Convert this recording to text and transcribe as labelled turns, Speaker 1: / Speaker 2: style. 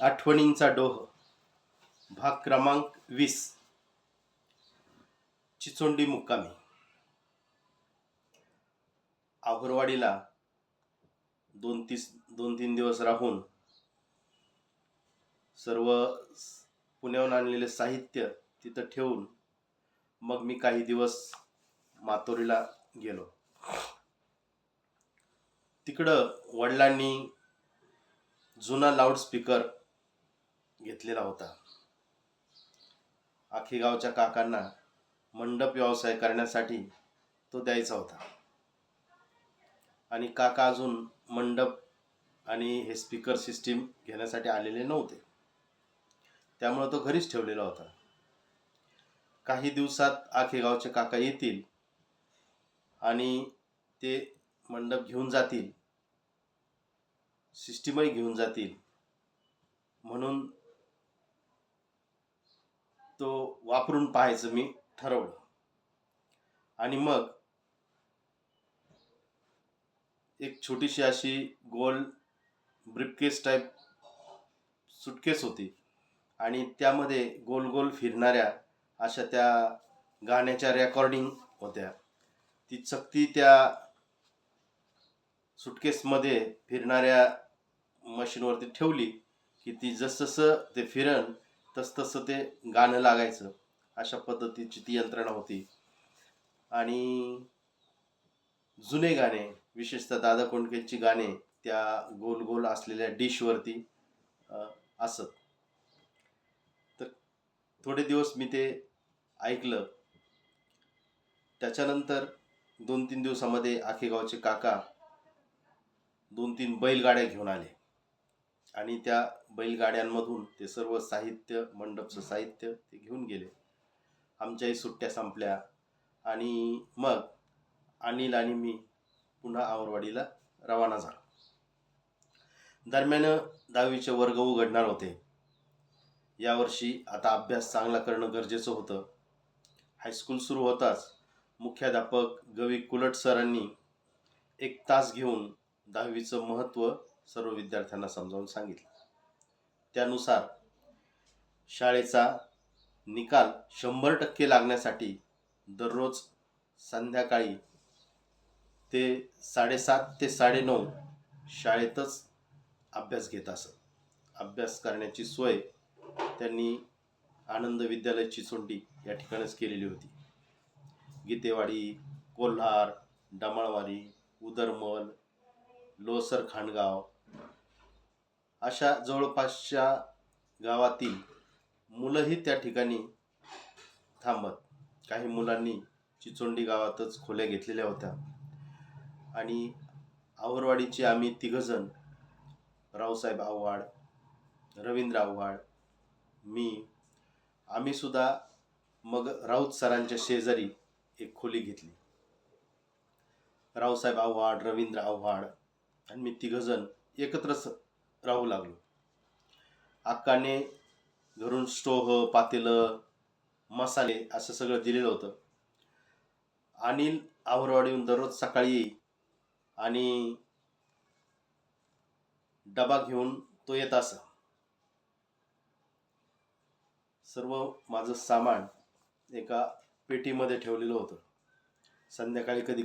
Speaker 1: आठवणींचा डोह. भाग क्रमांक वीस. चिचोंडी मुक्कामी. आहुरवाडीला दोन तीस दोन तीन दिवस राहून सर्व पुण्याहून आणलेले साहित्य तिथं ठेवून मग मी काही दिवस मातोरीला गेलो. तिकडं वडिलांनी जुना लाऊडस्पीकर घेतलेला होता. आखी गावच्या काकांना मंडप व्यवसाय करण्यासाठी तो द्यायचा होता. आणि काका अजून मंडप आणि हे स्पीकर सिस्टीम घेण्यासाठी आलेले नव्हते. त्यामुळे तो घरीच ठेवलेला होता. काही दिवसात आखे गावचे काका येतील आणि ते मंडप घेऊन जातील. सिस्टीमही घेऊन जातील. म्हणून तो वापरून पाहायचं मी ठरवलं. आणि मग एक छोटीशी अशी गोल ब्रिफकेस टाईप सुटकेस होती. आणि त्यामध्ये गोल गोल फिरणाऱ्या अशा त्या गाण्याच्या रेकॉर्डिंग होत्या. ती चकती त्या सुटकेसमध्ये फिरणाऱ्या मशीनवरती ठेवली की ती जसजसं ते फिरण तसतसं ते गाणं लागायचं. अशा पद्धतीची ती यंत्रणा होती. आणि जुने गाणे विशेषतः दादा कोंडकेंची गाणे त्या गोल गोल असलेल्या डिशवरती असत. तर थोडे दिवस मी ते ऐकलं. त्याच्यानंतर दोन तीन दिवसामध्ये आखेगावचे काका दोन तीन बैलगाड्या घेऊन आले. आणि त्या बैलगाड्यांमधून ते सर्व साहित्य मंडपचं साहित्य ते घेऊन गेले. आमच्याही सुट्ट्या संपल्या आणि मग अनिल आणि मी पुन्हा आवरवाडीला रवाना झालो. दरम्यान दहावीचे वर्ग उघडणार होते. यावर्षी आता अभ्यास चांगला करणं गरजेचं होतं. हायस्कूल सुरू होताच मुख्याध्यापक गवी कुलट सरांनी एक तास घेऊन दहावीचं महत्त्व सर्व विद्यार्थ्यांना समजावून सांगितलं. त्यानुसार शाळेचा निकाल शंभर टक्के लागण्यासाठी दररोज संध्याकाळी ते साडेसात ते साडेनऊ शाळेतच अभ्यास घेत असत. अभ्यास करण्याची सोय त्यांनी आनंद विद्यालय चिचोंडी या ठिकाणीच केलेली होती. गीतेवाडी कोल्हार डमाळवाडी उदरमल लोसर खांडगाव अशा जवळपासच्या गावातील मुलंही त्या ठिकाणी थांबत. काही मुलांनी चिचोंडी गावातच खोल्या घेतलेल्या होत्या. आणि आवरवाडीचे आम्ही तिघजण रावसाहेब आव्हाड रवींद्र आव्हाड मी आम्हीसुद्धा मग राऊत सरांच्या शेजारी एक खोली घेतली. रावसाहेब आव्हाड रवींद्र आव्हाड आणि मी तिघजण एकत्रच राहू लागलो. अक्काने घरून स्टोव्ह पातेलं मसाले असं सगळं दिलेलं होतं. अनिल आवरवाडीहून दररोज सकाळी येई आणि डबा घेऊन तो येत असा. सर्व माझं सामान एका पेटीमध्ये ठेवलेलं होतं. संध्याकाळी कधी